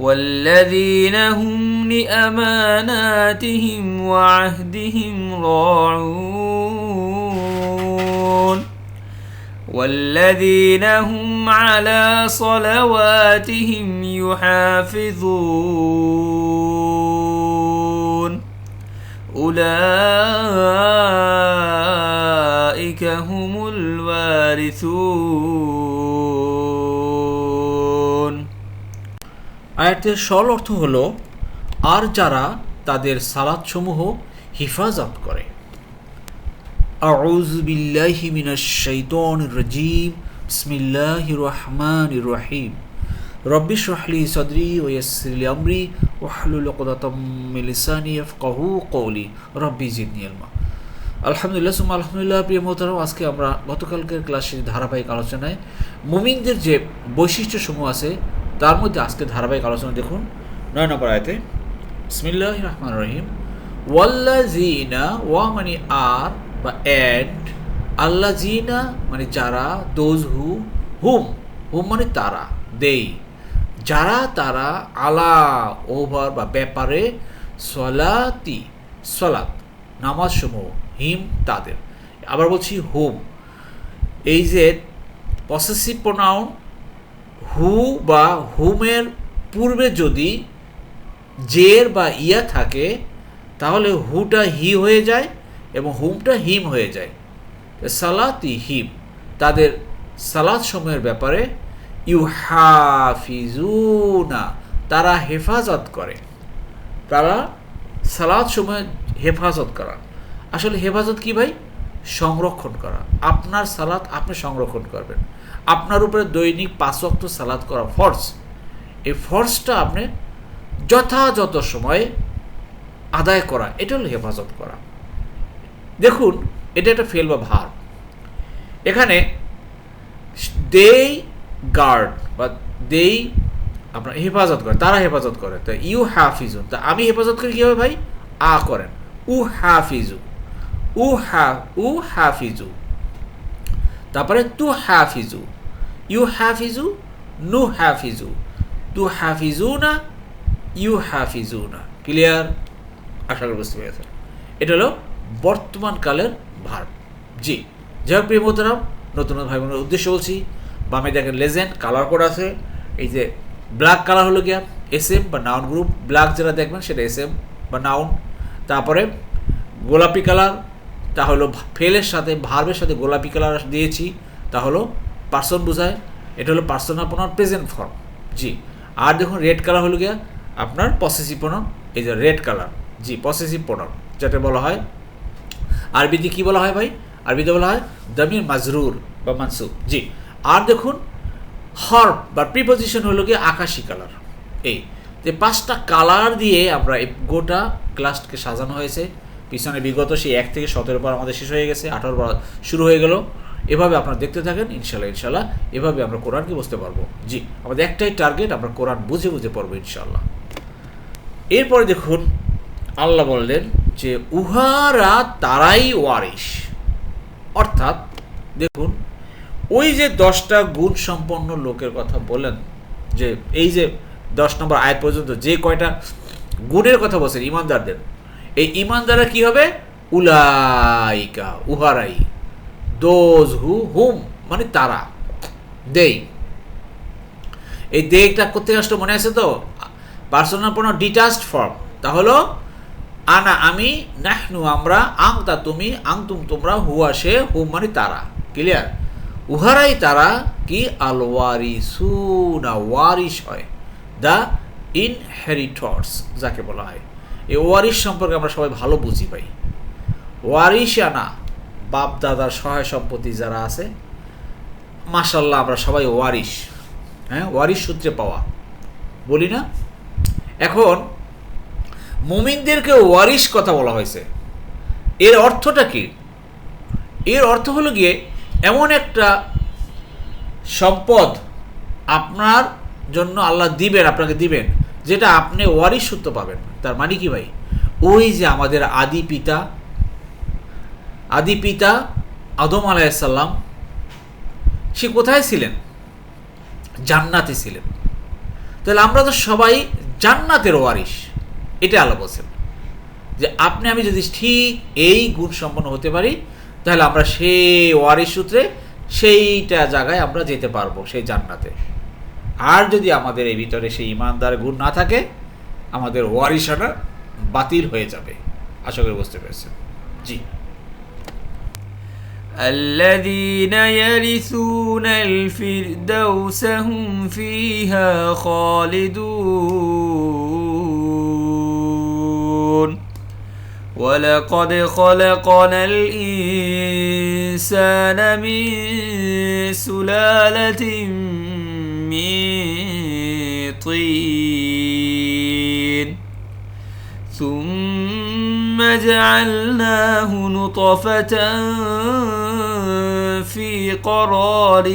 والذين هم لأماناتهم وعهدهم راعون والذين هم على صلواتهم يحافظون أولئك هم الوارثون আয়াতের সরল অর্থ হল, আর যারা তাদের সালাদসমূহ হিফাজত করে। আউযু বিল্লাহি মিনাশ শাইতানির রাজিম। বিসমিল্লাহির রহমানির রহিম। রব্বি শরহলি সদরি ও ইয়াসসিরলি আমরি ওয়াহলুল উকদাতাম মিন লিসানি ইয়াফকাহু কওলি। রব্বি জিদনি ইলমা। আলহামদুলিল্লাহ সুমা আলহামদুলিল্লাহ, প্রিয় মোহতারাম, আজকে আমরা গতকালকের ক্লাসের ধারাবাহিক আলোচনায় মুমিনদের যে বৈশিষ্ট্যসমূহ আছে তার মধ্যে আজকে ধারাবাহিক আলোচনা দেখুন। নয় নম্বর আয়তে বিসমিল্লাহ রহমান রহিম। ওয়াল্লাজিনা ওয়া মানে আর বা অ্যান্ড আল্লাজিনা মানে যারা দোজ হু হুম হুম মানে তারা দেই যারা তারা আলা ওভার বা ব্যাপারে সলাতি সলাত নামাজ সমূহ হিম তাদের। আবার বলছি হুম এই যে পসেসিভ প্রোনাউন হু বা হুমের পূর্বে যদি জের বা ইয়া থাকে, তাহলে হুটা হি হয়ে যায় এবং হুমটা হিম হয়ে যায়। সালাতি হিম, তাদের সালাদ সময়ের ব্যাপারে ইউ হাফিজুনা তারা হেফাজত করে। তারা সালাদ সময় হেফাজত করা। আসলে হেফাজত কি ভাই? সংরক্ষণ করা। আপনার সালাদ আপনি সংরক্ষণ করবেন। আপনার উপরে দৈনিক পাঁচ অক্ট সালাদ করা ফর্স এই ফর্সটা আপনি যথাযথ সময়ে আদায় করা, এটা হলো হেফাজত করা। দেখুন, এটা একটা ফেল বা ভার। এখানে দেই গার্ড বা দেই আপনার হেফাজত করে, তারা হেফাজত করে। তা ইউ হাফিজুন তা আমি হেফাজত করি কীভাবে ভাই? আ করেন। উ হাফিজু উ হা উ হাফিজু তারপরে তু হাফিজু ইউ হাফিজু নু হাফিজু তু হাফিজু না ইউ হাফিজু না ক্লিয়ার আশা করি বুঝতে পেরেছেন। এটা হলো বর্তমানকালের ভার। জি। যাই হোক, প্রিয় মোহতারাম নতুন ভাই বোনের উদ্দেশ্য বলছি, বামে দেখেন লেজেন্ড, কালার কোড আছে। এই যে ব্ল্যাক কালার হলো গিয়া, এস এম বা নাউন গ্রুপ। ব্ল্যাক যেটা দেখবেন, সেটা এস এম বা নাউন। তারপরে গোলাপি কালার তা হলো ফেলের সাথে, ভার্বের সাথে গোলাপি কালার দিয়েছি, তা হলো পার্সন বোঝায়, এটা হলো পার্সন আপনার প্রেজেন্ট ফর্ম জি। আর দেখুন রেড কালার হলো গিয়া আপনার পসেসিভ প্রণাম এই যে রেড কালার জি পসেসিভ প্রণাম যেটা বলা হয়। আরবিতে কি বলা হয় ভাই? আরবিতে বলা হয় দামির মাজরুর বা মানসুব জি। আর দেখুন হর্ব বা প্রিপোজিশন হলো গিয়ে আকাশি কালার এই। যে পাঁচটা কালার দিয়ে আমরা এই গোটা ক্লাসকে সাজানো হয়েছে। পিছনে বিগত সেই এক থেকে সতেরো বার আমাদের শেষ হয়ে গেছে, আঠারো বার শুরু হয়ে গেল। এভাবে আপনারা দেখতে থাকেন ইনশাল্লাহ ইনশাল্লাহ এভাবে আমরা কোরআনকে বুঝতে পারব। জি, আমাদের একটাই টার্গেট আমরা কোরআন বুঝে বুঝে পড়ব ইনশাল্লাহ এরপরে দেখুন, আল্লাহ বললেন যে, উহারা তারাই ওয়ারিস অর্থাৎ, দেখুন, ওই যে দশটা গুণ সম্পন্ন লোকের কথা বলেন যে, এই যে দশ নম্বর আয় পর্যন্ত যে কয়টা গুণের কথা বলছেন, ইমানদারদের এই ইমান দ্বারা কি হবে? উলাইকা, উহারাই। দোজ হু হুম মানে তারা। দেই। এই দেইটা কোথেকে আসলো মনে আছে তো? পার্সোনাল কোনো ডিটাচড ফর্ম তা হলো, আনা আমি, নাহনু আমরা আং তা তুমি আং তুম তোমরা, হুয়া সে, হুম মানে তারা। ক্লিয়ার উহারাই তারা কি? আল ওয়ারিসুনা ওয়ারিস হয়। দ্য ইনহেরিটর্স, যাকে বলা হয়। এই ওয়ারিস সম্পর্কে আমরা সবাই ভালো বুঝি পাই ওয়ারিসানা বাপ দাদার সহায় সম্পত্তি যারা আছে মাসাল্লাহ আমরা সবাই ওয়ারিস হ্যাঁ ওয়ারিস সূত্রে পাওয়া। বলি না? এখন মুমিনদেরকে ওয়ারিস কথা বলা হয়েছে। এর অর্থটা কি? এর অর্থ হলো গিয়ে, এমন একটা সম্পদ আপনার জন্য আল্লাহ দিবেন, আপনাকে দিবেন, যেটা আপনি ওয়ারিস সূত্র পাবেন। তার মানে কি ভাই? ওই যে আমাদের আদি পিতা আদি পিতা আদম আলাইসাল্লাম সে কোথায় ছিলেন? জান্নাতে ছিলেন। তাহলে আমরা তো সবাই জান্নাতের ওয়ারিশ। এটা আল্লাহ বলছেন। যে আপনি, আমি যদি ঠিক এই গুণ সম্পন্ন হতে পারি, তাহলে আমরা সেই ওয়ারিশ সূত্রে সেইটা জায়গায় আমরা যেতে পারব, সেই জান্নাতে। আর যদি আমাদের এই ভিতরে সেই ইমানদার গুণ না থাকে আমাদের ওয়ারিশানা বাতিল হয়ে যাবে আশা করি বুঝতে পেরেছেন জি الذين يرثون الفردوس هم فيها خالدون ولقد خلقنا الإنسان من سلالة من طين ثم جعلناه نطفة في قرار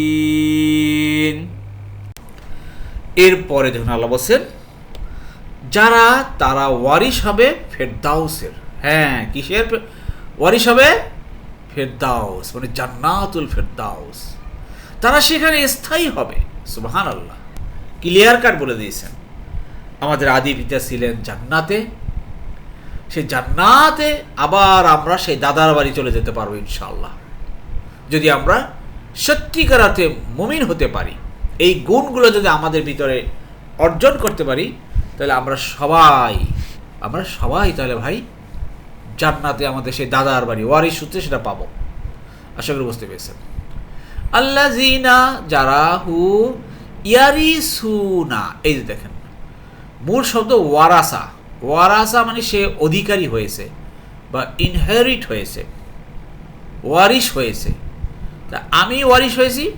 مكين এরপরে দেখুন আল্লাহ বলছেন যারা তারা ওয়ারিশ হবে ফেরদাউসের হ্যাঁ কিসের ফে- ওয়ারিশ হবে ফেরদাউস মানে জান্নাতুল ফেরদাউস তারা সেখানে স্থায়ী হবে সুবহান আল্লাহ ক্লিয়ার কাট বলে দিয়েছেন আমাদের আদি পিতা ছিলেন জান্নাতে। সেই জান্নাতে আবার আমরা সেই দাদার বাড়ি চলে যেতে পারব ইনশাআল্লাহ। যদি আমরা সত্যিকারাতে মুমিন হতে পারি, এই গুণগুলো যদি আমাদের ভিতরে অর্জন করতে পারি, তাহলে আমরা সবাই আমরা সবাই তাহলে ভাই জান্নাতে আমাদের সেই দাদার বাড়ি ওয়ারি সূত্রে সেটা পাবো। আশা করি বুঝতে পেরেছেন। আল্লাহ জিনা যারা হু ইয়ারি সুনা এই যে দেখেন মূল শব্দ ওয়ারাসা। ওয়ারাসা মানে সে অধিকারী হয়েছে বা ইনহেরিট হয়েছে। ওয়ারিশ হয়েছে। তা আমি ওয়ারিশ হয়েছি?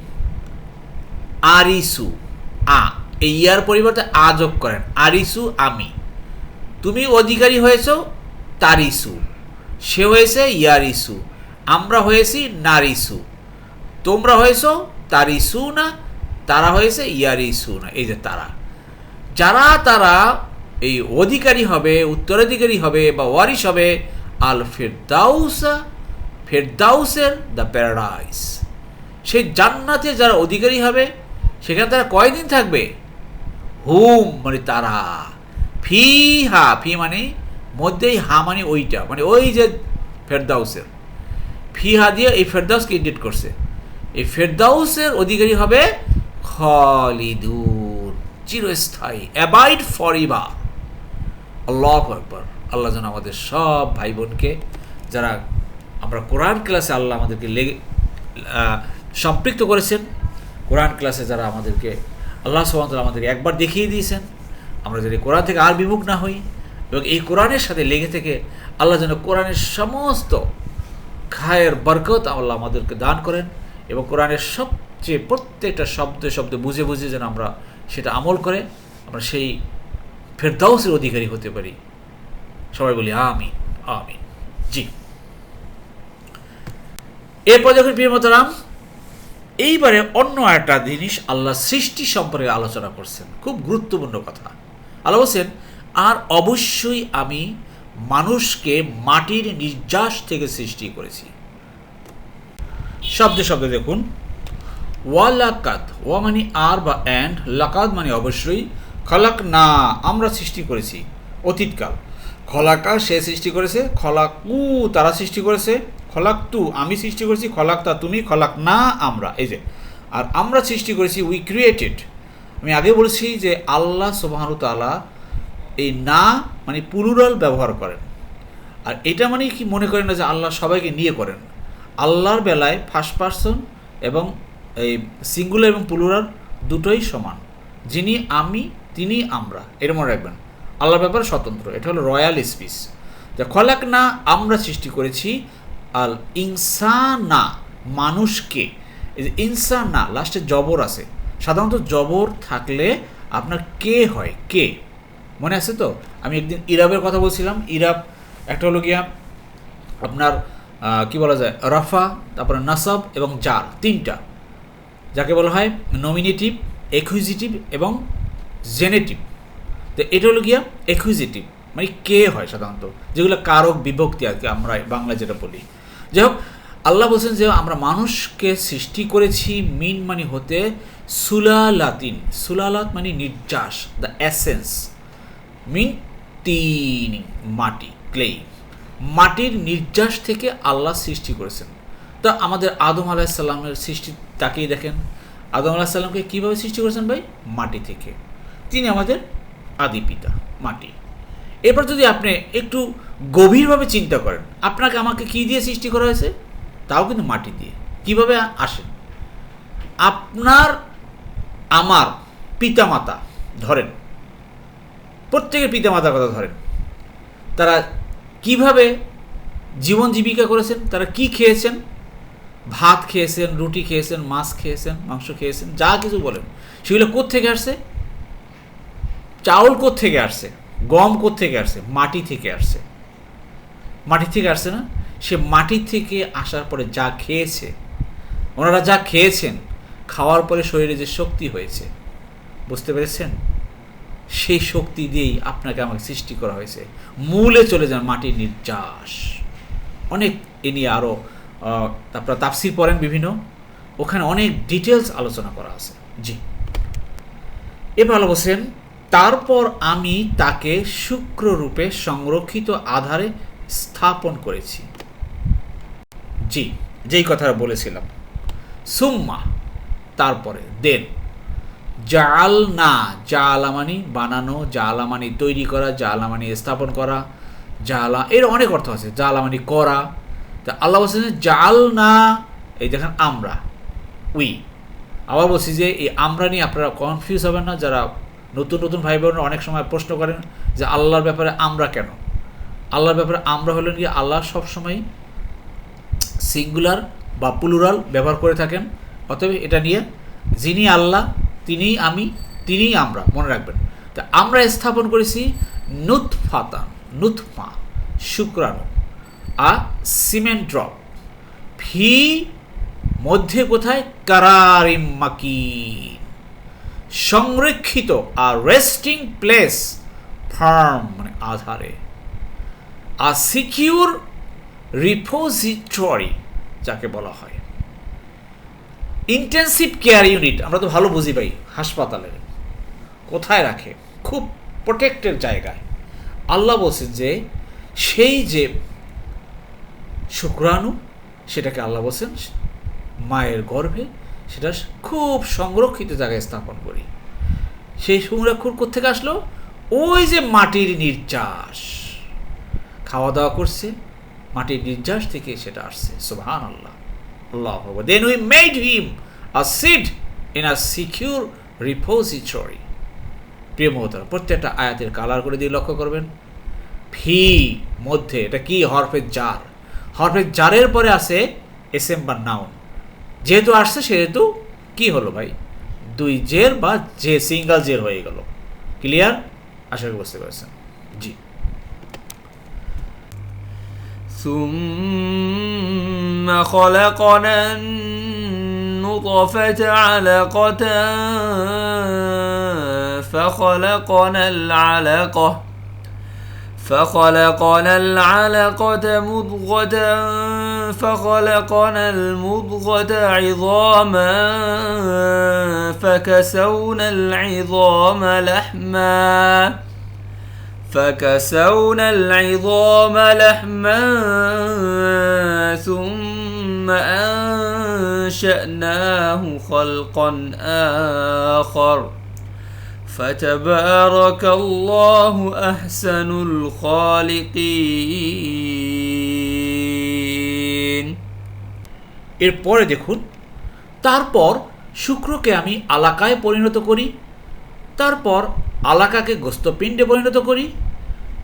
আরিসু। আ, এই ইয়ার পরিবর্তে আ যোগ করেন। আরিসু, আমি। তুমি অধিকারী হয়েছ? তারিসু। সে হয়েছে ইয়ারিসু। আমরা হয়েছি নারিসু। তোমরা হয়েছ তারিসু না তারা হয়েছে ইয়ারিসু না এই যে তারা। যারা তারা এই অধিকারী হবে, উত্তরাধিকারী হবে বা ওয়ারিশ হবে আল ফেরদাউসা ফেরদাউসের দ্য প্যারাডাইস। সেই জান্নাতে যারা অধিকারী হবে, সেখানে তারা কয়দিন থাকবে? হুম মানে তারা। ফি, হা, ফি মানে মধ্যেই হা মানে ওইটা মানে ওই যে ফেরদাউসের। ফি, হা দিয়ে এই ফেরদাউসকে ইন্ডিট করছে। এই ফেরদাউসের অধিকারী হবে খালিদুন। চিরস্থায়ী অ্যাবাইড ফর ইবার আল্লাহ একবার আল্লাহ যেন আমাদের সব ভাই বোনকে যারা আমরা কোরআন ক্লাসে আল্লাহ আমাদেরকে লেগে সম্পৃক্ত করেছেন, কোরআন ক্লাসে যারা আমাদেরকে, আল্লাহ সুবাহতাল আমাদেরকে একবার দেখিয়ে দিয়েছেন, আমরা যদি কোরআন থেকে আর বিমুখ না হই, এবং এই কোরআনের সাথে লেগে থেকে আল্লাহ যেন কোরআনের সমস্ত খায়ের বরকত আল্লাহ আমাদেরকে দান করেন, এবং কোরআনের সবচেয়ে প্রত্যেকটা শব্দ শব্দ বুঝে বুঝে যেন আমরা সেটা আমল করে আমরা সেই ফেরদাউসের অধিকারী হতে পারি। সবাই বলি, আমিন আমিন। জি। এরপর যখন প্রিয়মতরাম এইবারে অন্য একটা জিনিস আল্লাহ সৃষ্টি সম্পর্কে আলোচনা করছেন। খুব গুরুত্বপূর্ণ কথা। আল্লাহ বলছেন, আর অবশ্যই আমি মানুষকে মাটির নির্যাস থেকে সৃষ্টি করেছি। শব্দে শব্দে দেখুন ওয়ালাকাদ ওয়া মানে আর বা অ্যান্ড লাকাদ মানে অবশ্যই খলাক না আমরা সৃষ্টি করেছি, অতীতকাল। খলাকা সে সৃষ্টি করেছে, খলাকু তারা সৃষ্টি করেছে খলাক তু আমি সৃষ্টি করেছি খলাক তা তুমি খলাক না আমরা, এই যে। আর আমরা সৃষ্টি করেছি উই ক্রিয়েটেড আমি আগে বলেছি যে আল্লাহ সুবাহানু তালা এই না মানে পুলুরাল ব্যবহার করেন। আর এটা মানে কি মনে করেন না যে আল্লাহ সবাইকে নিয়ে করেন। আল্লাহর বেলায় ফার্স্ট পার্সন এবং এই সিঙ্গুলার এবং প্লুরাল দুটোই সমান। যিনি আমি, তিনি আমরা। এর মনে রাখবেন। আল্লাহর ব্যাপারে স্বতন্ত্র। এটা হলো রয়্যাল স্পিচ। যে খলাক না, আমরা সৃষ্টি করেছি আল ইনসানা, মানুষকে। ইনসান না লাস্টে জবর আছে। সাধারণত জবর থাকলে আপনার কে হয়? কে? মনে আছে তো? আমি একদিন ইরাবের কথা বলছিলাম। ইরাব একটা হলো গিয়া আপনার কি বলা যায়? রফা, তারপরে নাসাব এবং জার। তিনটা। যাকে বলা হয় নমিনেটিভ একুইজিটিভ এবং জেনেটিভ তো এটা হলো গিয়া একুইজিটিভ মানে কে হয় সাধারণত? যেগুলো কারক বিভক্তি আর কি আমরা বাংলা যেটা বলি। যাই হোক, আল্লাহ বলছেন যে আমরা মানুষকে সৃষ্টি করেছি মিন মানে হতে সুলালাতিন। সুলালাত মানে নির্যাস দ্য অ্যাসেন্স মিন তিন মাটি ক্লেই মাটির নির্যাস থেকে আল্লাহ সৃষ্টি করেছেন। তো আমাদের আদম আলাহিসাল্লামের সৃষ্টি তাকিয়ে দেখেন। আদম আলাহিসাল্লামকে কীভাবে সৃষ্টি করেছেন ভাই? মাটি থেকে। তিনি আমাদের আদি পিতা, মাটি। এরপর যদি আপনি একটু গভীরভাবে চিন্তা করেন, আপনাকে আমাকে কি দিয়ে সৃষ্টি করা হয়েছে? তাও কিন্তু মাটি দিয়ে। কীভাবে আসেন আপনার, আমার পিতামাতা ধরেন। প্রত্যেকের পিতামাতার কথা ধরেন। তারা কীভাবে জীবন জীবিকা করেছেন? তারা কি খেয়েছেন? ভাত খেয়েছেন, রুটি খেয়েছেন, মাছ খেয়েছেন, মাংস খেয়েছেন, যা কিছু বলেন। সেগুলো কোত্থেকে আসছে? চাউল থেকে আসছে? গম থেকে আসছে? মাটি থেকে আসছে। মাটি থেকে আসছে না? সে মাটি থেকে আসার পরে যা খেয়েছে, ওনারা যা খেয়েছেন, খাওয়ার পরে শরীরে যে শক্তি হয়েছে, বুঝতে পেরেছেন? সেই শক্তি দিয়েই আপনাকে আমাকে সৃষ্টি করা হয়েছে। মূলে চলে যান মাটির নির্যাস। অনেক এ নিয়ে আরও তারপর তাপসির পড়েন বিভিন্ন। ওখানে অনেক ডিটেলস আলোচনা করা আছে। জি। এবার বলছেন তারপর আমি তাকে শুক্ররূপে সংরক্ষিত আধারে স্থাপন করেছি। জি, যেই কথা বলেছিলাম। সুম্মা, তারপরে, দেন। জাল না জালামানি বানানো জালামানি তৈরি করা জালামানি স্থাপন করা জালা এর অনেক অর্থ আছে। জালামানি করা তা আল্লাহ বলছেন জাল না এই দেখেন, আমরা। উই। আবার বলছি যে, এই আমরা নিয়ে আপনারা কনফিউজ হবেন না। যারা নতুন নতুন ভাই বোনরা অনেক সময় প্রশ্ন করেন যে, আল্লাহর ব্যাপারে আমরা কেন? আল্লাহর ব্যাপারে আমরা হলেন গিয়ে আল্লাহ সবসময় সিঙ্গুলার বা প্লুরাল ব্যবহার করে থাকেন। অতএব এটা নিয়ে যিনি আল্লাহ, তিনিই আমি, তিনিই আমরা, মনে রাখবেন। তা আমরা স্থাপন করেছি নুৎফাতান নুৎফা শুক্রাণু। আ সিমেন্ট ড্রপ। ফি মধ্যে কোথায়? কারারিম মাকিন সংরক্ষিত আর রেস্টিং প্লেস ফার্ম মানে আধারে। আর সিকিউর রিপোজিটরি, যাকে বলা হয়। ইন্টেন্সিভ কেয়ার ইউনিট, আমরা তো ভালো বুঝি পাই হাসপাতালের। কোথায় রাখে? খুব প্রোটেক্টেড জায়গায়। আল্লাহ বলছেন যে, সেই যে শুক্রাণু, সেটাকে আল্লাহ বলছেন মায়ের গর্ভে, সেটা খুব সংরক্ষিত জায়গায় স্থাপন করি। সেই সংরক্ষণ থেকে আসলো? ওই যে মাটির নির্যাস। খাওয়া দাওয়া করছে, মাটির নির্যাস থেকে সেটা আসছে। সুবহান আল্লাহ আল্লাহ then we made him a seed in a secure repository প্রিয় মহতার প্রত্যেকটা আয়াতের কালার করে দিয়ে লক্ষ্য করবেন। ফি মধ্যে, এটা কি হরফের জার? হরফের জারের পরে আছে এস এম বা নাউন যেহেতু আসছে সেহেতু কি হলো ভাই দুই জের বা যে সিঙ্গেল জের হয়ে গেল ক্লিয়ার আশা করি বুঝতে পারছেন জি ثم خلقنا النطفة علقة فخلقنا العلقة فخلقنا العلقة مضغة فخلقنا المضغة عظاما فكسونا العظام لحما فكسونا العظام لحما ثم أنشأناه خلقا آخر. فتبارك الله أحسن الخالقين এরপরে দেখুন তারপর শুক্রকে আমি আলাকায় পরিণত করি তারপর আলাকাকে গোস্তপিণ্ডে পরিণত করি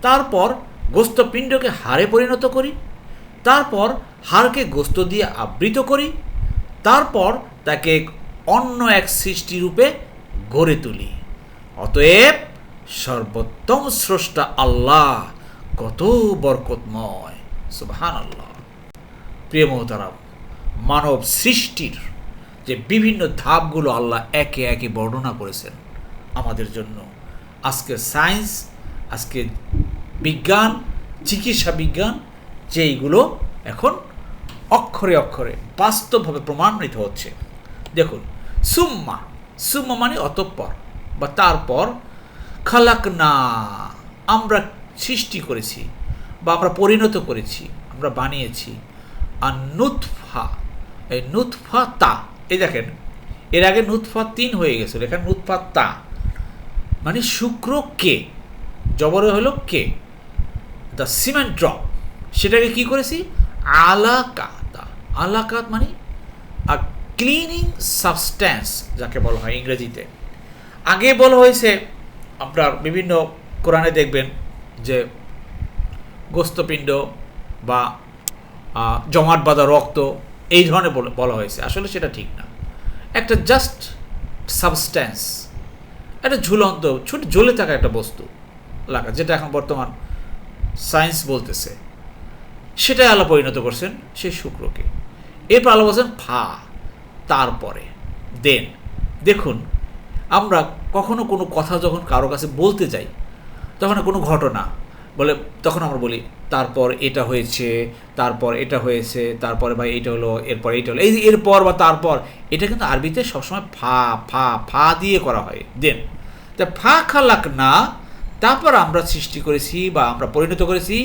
তারপর গোস্তপিণ্ডকে হাড়ে পরিণত করি তারপর হাড়কে গোস্ত দিয়ে আবৃত করি তারপর তাকে অন্য এক সৃষ্টিরূপে গড়ে তুলি অতএব সর্বোত্তম স্রষ্টা আল্লাহ কত বরকতময়। সুবহান আল্লাহ প্রিয় মহতারাম, মানব সৃষ্টির যে বিভিন্ন ধাপগুলো আল্লাহ একে একে বর্ণনা করেছেন, আমাদের জন্য আজকের সায়েন্স, আজকে বিজ্ঞান, চিকিৎসা বিজ্ঞান, যেইগুলো এখন অক্ষরে অক্ষরে বাস্তবভাবে প্রমাণিত হচ্ছে। দেখুন, সুম্মা সুম্মা মানে অতঃপর। বা তারপর খালাক না আমরা সৃষ্টি করেছি বা আমরা পরিণত করেছি, আমরা বানিয়েছি। আর নুৎফা এই নুৎফা তা, এই দেখেন, এর আগে নুৎফা তিন হয়ে গেছিল, এখানে নুৎফা তা। মানে শুক্র কে? জবরে হলো কে? The cement drop. সেটাকে কি করেছি? আলাকাতা। আলাকাত মানে আ ক্লিনিং সাবস্ট্যান্স, যাকে বলা হয় ইংরেজিতে। আগে বলা হয়েছে, আপনার বিভিন্ন কোরআনে দেখবেন যে গোস্তপিণ্ড বা জমাট বাঁধা রক্ত এই ধরনের বলে- হয়েছে। আসলে সেটা ঠিক না। একটা জাস্ট সাবস্ট্যান্স একটা ঝুলন্ত ছোট ঝুলে থাকা একটা বস্তু লাগা, যেটা এখন বর্তমান সায়েন্স বলতেছে। সেটাই আল্লাহ পরিণত করছেন সেই শুক্রকে। এরপর আল্লাহ বলছেন, ফা, তারপরে, দেন। দেখুন আমরা কখনো কোনো কথা যখন কারও কাছে বলতে যাই, তখন কোনো ঘটনা বলে, তখন আমরা বলি, তারপর এটা হয়েছে, তারপর এটা হয়েছে, তারপরে বা এটা হলো, এরপর এটা হলো। এই এরপর বা তারপর, এটা কিন্তু আরবিতে সবসময় ফা ফা ফা দিয়ে করা হয়। দেন, তা ফা খালাক না, তারপর আমরা সৃষ্টি করেছি বা আমরা পরিণত করেছি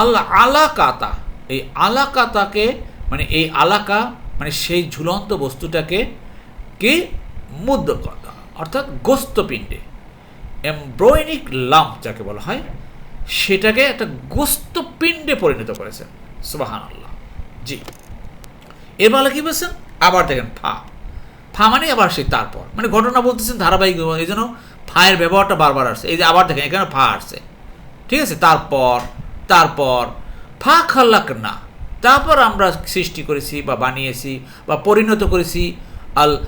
আল আলাকাতা। এই আলাকাতাকে মানে এই আলাকা মানে সেই ঝুলন্ত বস্তুটাকে কি মুদ্র কথা অর্থাৎ গোস্তপিণ্ডে। এমব্রয়নিক লাম্প যাকে বলা হয়, সেটাকে একটা গোস্তপিণ্ডে পরিণত করেছেন সুবাহান আল্লাহ জি। এর বেলা কী বলছেন? আবার দেখেন ফা। ফা মানে আবার সেই তারপর। মানে ঘটনা বলতেছেন ধারাবাহিক এই জন্য ফায়ের ব্যবহারটা বারবার আসছে। এই যে আবার দেখেন, এখানে ফা আসছে। ঠিক আছে? তারপর তারপর, ফা খাল্লাক না। তারপর আমরা সৃষ্টি করেছি বা বানিয়েছি বা পরিণত করেছি আল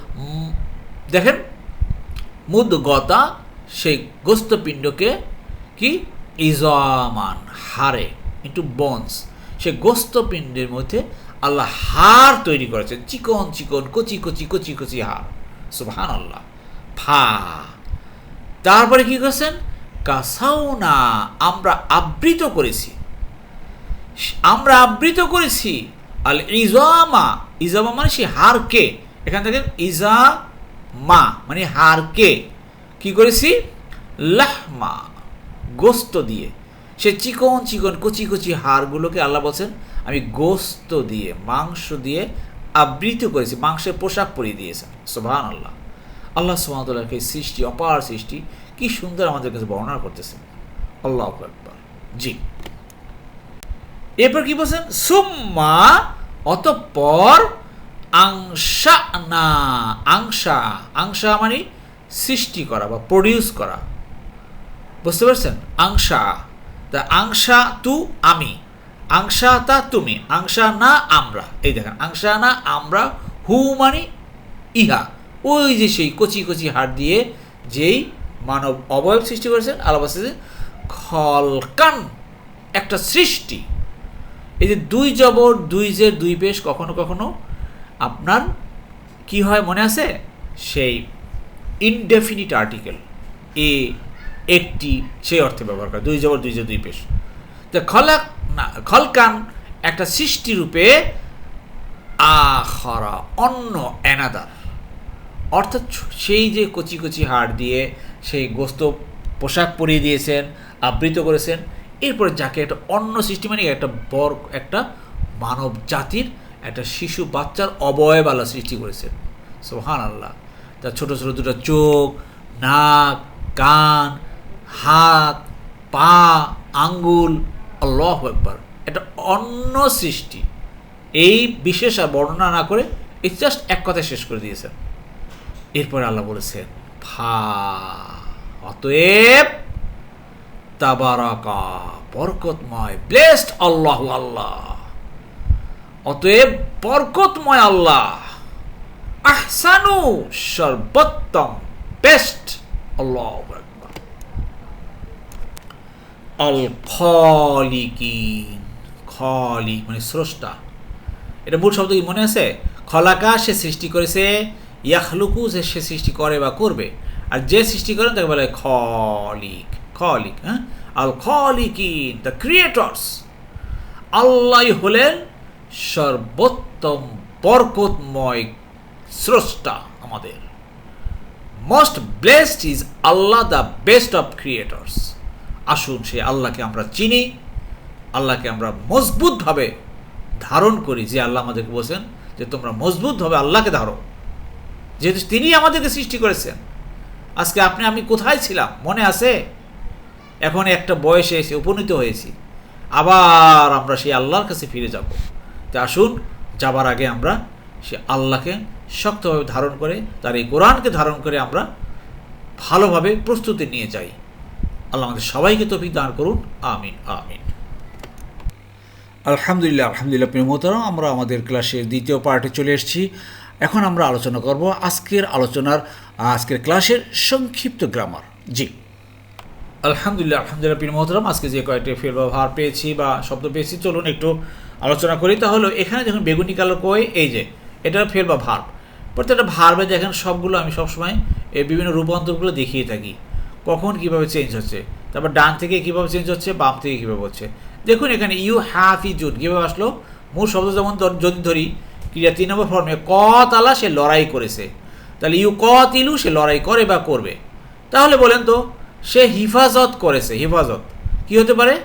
দেখেন মুদ গতা সেই গোস্তপিণ্ডকে কি? ইজামান হারে একটু বনস সে গোস্তপিণ্ডের মধ্যে আল্লাহ হার তৈরি করেছেন। চিকন চিকন, কচি কচি কচি কচি হার সুবহান আল্লাহ ফা। তারপরে কি করেছেন? কাসাউনা, আমরা আবৃত করেছি। আমরা আবৃত করেছি। আল ইজামা ইজামা মানে সে হারকে এখান থেকে ইজা মা মানে হারকে কি? করেছি? লাহমা, গোস্ত দিয়ে। সে চিকন চিকন কচি কচি হাড়গুলোকে আল্লাহ বলছেন, আমি গোস্ত দিয়ে, মাংস দিয়ে আবৃত করেছি, মাংসের পোশাক পরিয়ে দিয়েছেন। সোভান আল্লাহ আল্লাহ সুমাতুল্লাহকে সৃষ্টি, অপার সৃষ্টি, কি সুন্দর আমাদের কাছে বর্ণনা করতেছেন। আল্লাহ একবার জি। এরপর কি বলছেন? সুম্মা, অতঃপর আংশা না আংশা আংশা মানে সৃষ্টি করা বা প্রডিউস করা। বুঝতে পারছেন? আংশা, তা আংশা তু আমি, আংশা তা তুমি, আংশা না আমরা। এই দেখেন, আংশা না আমরা, হু মানে ইহা। ওই যে সেই কচি কচি হাড় দিয়ে যেই মানব অবয়ব সৃষ্টি করেছেন বলছে খলকান একটা সৃষ্টি। এই যে দুই জবর, দুই জের, দুই পেশ কখনো কখনো আপনার কি হয় মনে আছে? সেই ইনডেফিনিট আর্টিকেল এ একটি সেই অর্থে ব্যবহার করে, দুই জবর, দুই দুই পেশ। তো খলাক, না, খলকান একটা সৃষ্টিরূপে আখরা, অন্য অ্যানাদার অর্থাৎ সেই যে কচি কচি হাড় দিয়ে সেই গোস্ত পোশাক পরিয়ে দিয়েছেন, আবৃত করেছেন, এরপরে যাকে একটা অন্য সৃষ্টি মানে একটা বর একটা মানব জাতির একটা শিশু বাচ্চার অবয়ব আল্লাহ সৃষ্টি করেছেন। সোহান আল্লাহ তার ছোটো ছোটো দুটো চোখ, নাক, কান, হাত, পা, আঙ্গুল, আল্লাহ একবার একটা অন্য সৃষ্টি। এই বিশেষ আর বর্ণনা না করে এই জাস্ট এক কথায় শেষ করে দিয়েছেন। এরপরে আল্লাহ বলেছেন, ফা, অতএব তাবারাকা, বরকতময় ব্লেসড আল্লাহ আল্লাহ। অতএব বরকতময় আল্লাহ। আহসানু সর্বোত্তম বেস্ট আল্লাহ খলিকিন খলিক মানে স্রষ্টা। এটা মূল শব্দ কি মনে আছে? খলাকা সে সৃষ্টি করেছে, ইয়াখলুকু যে সে সৃষ্টি করে বা করবে। আর যে সৃষ্টি করেন তাকে বলে খলিক খলিক হ্যাঁ? আল খলিকিন দ্য ক্রিয়েটর্স আল্লাহ হলেন সর্বোত্তম বরকতময় স্রষ্টা আমাদের। Most blessed is Allah the best of creators আসুন সে আল্লাহকে আমরা চিনি, আল্লাহকে আমরা মজবুতভাবে ধারণ করি। যে আল্লাহ আমাদেরকে বলছেন যে, তোমরা মজবুতভাবে আল্লাহকে ধরো। যেহেতু তিনি আমাদেরকে সৃষ্টি করেছেন। আজকে আপনি, আমি কোথায় ছিলাম? মনে আছে? এখন একটা বয়সে এসে উপনীত হয়েছি। আবার আমরা সেই আল্লাহর কাছে ফিরে যাব। তা আসুন, যাবার আগে আমরা সে আল্লাহকে শক্তভাবে ধারণ করে, তার এই কোরআনকে ধারণ করে আমরা ভালোভাবে প্রস্তুতি নিয়ে যাই। আল্লাহ আমাদের সবাইকে তফিক দান করুন। আমিন আমিন। আলহামদুলিল্লাহ আলহামদুলিল্লাহ প্রিয় মোহতারাম, আমরা আমাদের ক্লাসের দ্বিতীয় পার্টে চলে এসেছি। এখন আমরা আলোচনা করব আজকের আলোচনার আজকের ক্লাসের সংক্ষিপ্ত গ্রামার। জি। আলহামদুলিল্লাহ আলহামদুলিল্লাহ প্রিয় মোহতারাম, আজকে যে কয়েকটি ফের বা ভার পেয়েছি বা শব্দ পেয়েছি, চলুন একটু আলোচনা করি। তাহলে এখানে যখন বেগুনি কালার কই, এই যে, এটা ফের বা ভার প্রত্যেকটা ভার্বে দেখেন, সবগুলো আমি সবসময় এই বিভিন্ন রূপান্তরগুলো দেখিয়ে থাকি। কখন কীভাবে চেঞ্জ হচ্ছে, তারপর ডান থেকে কীভাবে চেঞ্জ হচ্ছে, বাম থেকে কীভাবে হচ্ছে। দেখুন এখানে, ইউ হ্যাভ ই জুট, কীভাবে আসলো? মূল শব্দ যেমন যদি ধরি, ক্রিয়া তিন নম্বর ফর্মে ক তালা সে লড়াই করেছে। তাহলে ইউ ক তিলু সে লড়াই করে বা করবে। তাহলে বলেন তো সে হিফাজত করেছে, হেফাজত। কি হতে পারে?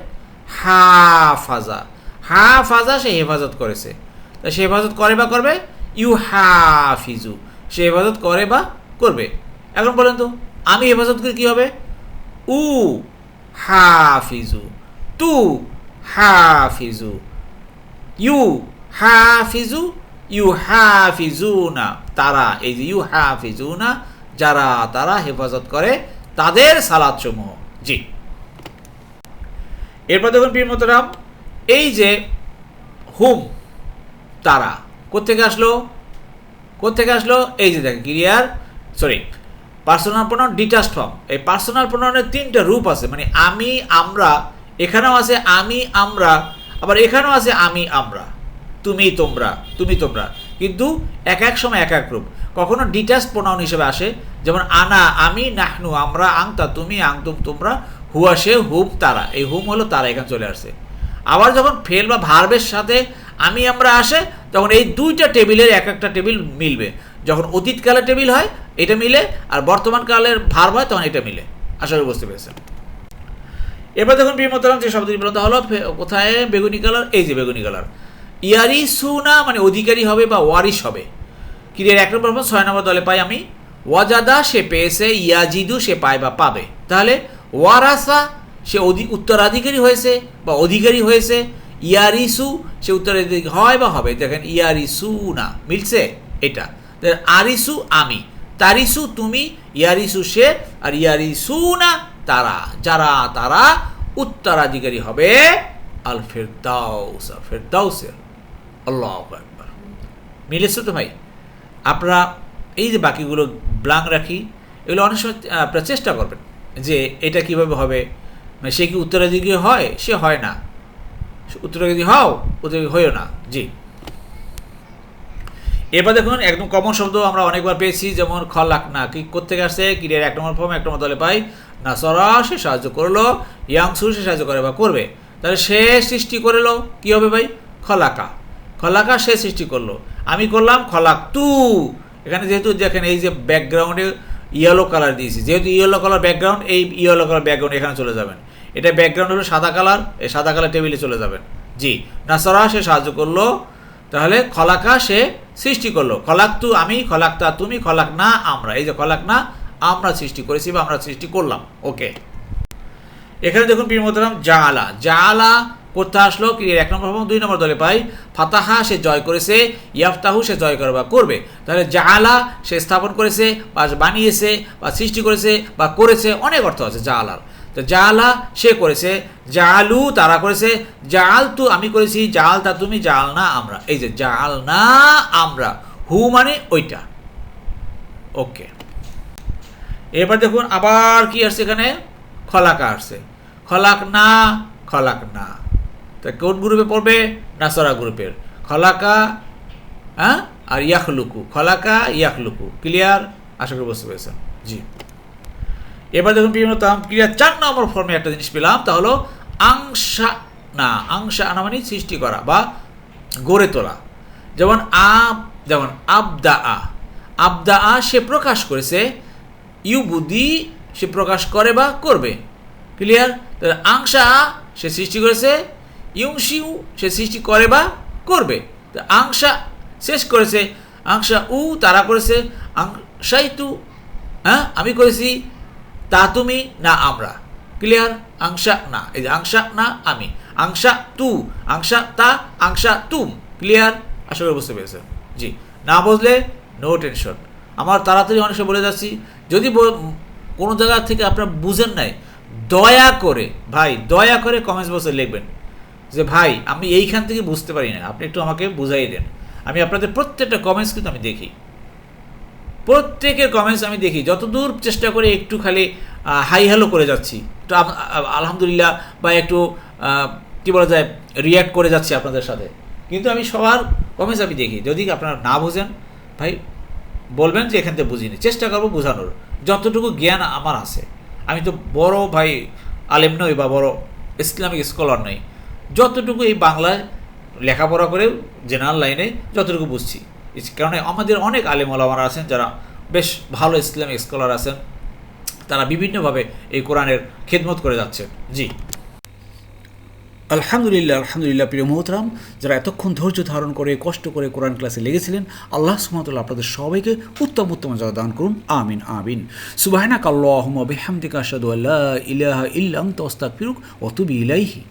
হাফাজা। হাফাজা সে হেফাজত করেছে। তা সে হেফাজত করে বা করবে? ইউ হাফিজু সে হেফাজত করে বা করবে। এখন বলেন তো, আমি হেফাজত করি কী হবে? উ হাফিজু তু হাফিজু ইউ হাফিজু ইউ হাফিজুনা তারা, এই যে ইউ হাফিজুনা যারা তারা হেফাজত করে তাদের সালাদ সমূহ। জি। এরপর দেখুন বীর মোতারাম এই যে হুম, তারা কোথেকে আসলো? কোথেকে আসলো? এই যে দেখেন ক্রিয়ার সরি, পার্সোনাল প্রণয়ন ডিটাচ ফর্ম এই পার্সোনাল প্রোনাউনের তিনটা রূপ আছে মানে আমি, আমরা, এখানেও আছে আমি, আমরা, আবার এখানেও আছে আমি, আমরা। তুমি, তোমরা তুমি, তোমরা। কিন্তু এক এক সময় এক এক রূপ। কখনো ডিটাচ প্রোনাউন হিসেবে আসে, যেমন আনা, আমি, নাহনু, আমরা, আংতা, তুমি, আংতুম, তোমরা, হুয়া, সে, হুম, তারা। এই হুম হলো তারা এখানে চলে আসছে। আবার যখন ফেল বা ভার্বের সাথে আমি, আমরা আসে, তখন এই দুইটা টেবিলের এক একটা টেবিল মিলবে। যখন অতীতকালের টেবিল হয়, এটা মিলে, আর বর্তমান কালের ভার্ব হয়, তখন এটা মিলে। আশা করি বুঝতে পেরেছেন। এবার দেখুন বিমতরাম যে শব্দটি বলতে হলো কোথায়? বেগুনি কালার এই যে বেগুনি কালার ইয়ারি সুনা মানে অধিকারী হবে বা ওয়ারিশ হবে। ক্রিয়ার এক নম্বর ছয় নম্বর দলে পাই আমি। ওয়াজাদা সে পেয়েছে, ইয়াজিদু সে পায় বা পাবে। তাহলে ওয়ারাসা সে উত্তরাধিকারী হয়েছে বা অধিকারী হয়েছে, ইয়ারিসু সে উত্তরাধিকারী হয় বা হবে। দেখেন ইয়ারিসু না মিলছে এটা। আরিসু আমি, তারিসু তুমি, ইয়ারিসু সে আর ইয়ারিসু না তারা। যারা তারা উত্তরাধিকারী হবে আল ফেরদাউস ফেরদাউসের একবার মিলেছে তো ভাই, আপনারা এই যে বাকিগুলো ব্লাঙ্ক রাখি, এগুলো অনেক সময় আপনারা চেষ্টা করবেন যে এটা কীভাবে হবে। মানে সে কি উত্তরাধিকারী হয়? সে হয় না। উত্তরাধিকারী হও, উত্তরাধিকারী হইও না। জি। এবার দেখুন, একদম কমন শব্দ আমরা অনেকবার পেয়েছি, যেমন খলাক না, কি কোথেকে আসছে? ক্রিয়ার এক নম্বর ফর্ম এক নম্বর দলে পাই। না সরা সে সাহায্য করল। ইয়াংসু সে সাহায্য করে বা করবে। তাহলে সে সৃষ্টি করল, কি হবে ভাই? খলাকা। খলাকা সে সৃষ্টি করল। আমি করলাম খলাক তু। এখানে যেহেতু দেখেন এই যে ব্যাকগ্রাউন্ডে ইয়েলো কালার দিয়েছি। যেহেতু yellow colour background yellow colour colour background এখানে চলে যাবেন। এটা ব্যাকগ্রাউন্ড হলো সাদা কালার এই সাদা কালার টেবিলে চলে যাবেন। জি, নাসরা সে সাহায্য করল। তাহলে খলাকা সে সৃষ্টি করল। খলাক তু আমি, খলাক তা তুমি, খলাক না আমরা। এই যে খলাক না আমরা সৃষ্টি করেছি বা আমরা সৃষ্টি করলাম। ওকে। এখানে দেখুন পীর মোহতারাম, জালা। জালা কোথায় আসলো কি এক নম্বর এবং দুই নম্বর দলে পাই, ফাতাহা সে জয় করেছে, ইয়াফতাহু সে জয় করে বা করবে। তাহলে জালা সে স্থাপন করেছে, বা বানিয়েছে, বা সৃষ্টি করেছে, বা করেছে, অনেক অর্থ আছে জালার তো জালা সে করেছে জালু তারা করেছে জাল তু আমি করেছি জাল তা তুমি জাল না আমরা। এই যে জাল না আমরা, হু মানে ওইটা। ওকে। এবার দেখুন আবার কি আসছে এখানে? খলাকা আসছে। খলাক না খলাক না। তা কোন গ্রুপে পড়বে? নাসরা গ্রুপের। খলাকা হ্যাঁ? আর ইয়াখলুকু। খলাকা, ইয়াখলুকু। ক্লিয়ার আশা করি বুঝতে পেরেছেন। জি। এবার দেখুন বিভিন্ন ক্রিয়া চার নম্বর ফর্মে একটা জিনিস পেলাম, তা হলো আংশা, না, আংশা আনা মানে সৃষ্টি করা বা গড়ে তোলা। যেমন আব যেমন আবদা আ। আবদা আ সে প্রকাশ করেছে, ইউ বুদ্ধি সে প্রকাশ করে বা করবে। ক্লিয়ার তাহলে আংশা আ সে সৃষ্টি করেছে ইউংশিউ সে সৃষ্টি করে বা করবে। তো আংশা শেষ করেছে, আংশা উ তারা করেছে, আংশাই তু হ্যাঁ আমি করেছি, তা তুমি না আমরা। ক্লিয়ার? আংশা না, এই যে আংশা না আমি। আংশা তু, আংশা তা, আংশা তুম। ক্লিয়ার? করি বুঝতে পেরেছেন। জি, না বুঝলে নো টেনশন আমার তাড়াতাড়ি অনেক সময় বলে যাচ্ছি, যদি কোনো জায়গা থেকে আপনারা বুঝেন নাই, দয়া করে, ভাই, দয়া করে কমেন্টস বক্সে লিখবেন। যে ভাই, আমি এইখান থেকে বুঝতে পারি না। আপনি একটু আমাকে বুঝাই দেন। আমি আপনাদের প্রত্যেকটা কমেন্টস কিন্তু আমি দেখি। প্রত্যেকের কমেন্টস আমি দেখি। যতদূর চেষ্টা করে একটু খালি হাই হ্যালো করে যাচ্ছি তো আলহামদুলিল্লাহ বা একটু কি বলা যায় রিয়্যাক্ট করে যাচ্ছি আপনাদের সাথে। কিন্তু আমি সবার কমেন্টস আমি দেখি। যদি আপনারা না বোঝেন, ভাই, বলবেন যে এখান থেকে বুঝিনি। চেষ্টা করব বোঝানোর। যতটুকু জ্ঞান আমার আছে। আমি তো বড় ভাই, আলেম নই বা বড় ইসলামিক স্কলার নই। যতটুকু এই বাংলায় লেখাপড়া করে জেনারেল লাইনে যতটুকু বুঝছি। কারণ আমাদের অনেক আলেম ওলামারা আছেন যারা বেশ ভালো ইসলামিক স্কলার আছেন। তারা বিভিন্নভাবে এই কোরআনের খেদমত করে যাচ্ছেন। জি। আলহামদুলিল্লাহ আলহামদুলিল্লাহ প্রিয় মোহতরাম, যারা এতক্ষণ ধৈর্য ধারণ করে, কষ্ট করে কোরআন ক্লাসে লেগেছিলেন, আল্লাহ সুমতুল্লাহ আপনাদের সবাইকে উত্তম উত্তম যারা দান করুন, আমিন আমিন। সুবাহনা কাল্লাহম বিহামদিকা আশহাদু আল্লা ইলাহা ইল্লা আনতা আস্তাগফিরুক ওয়া ইলাইহি।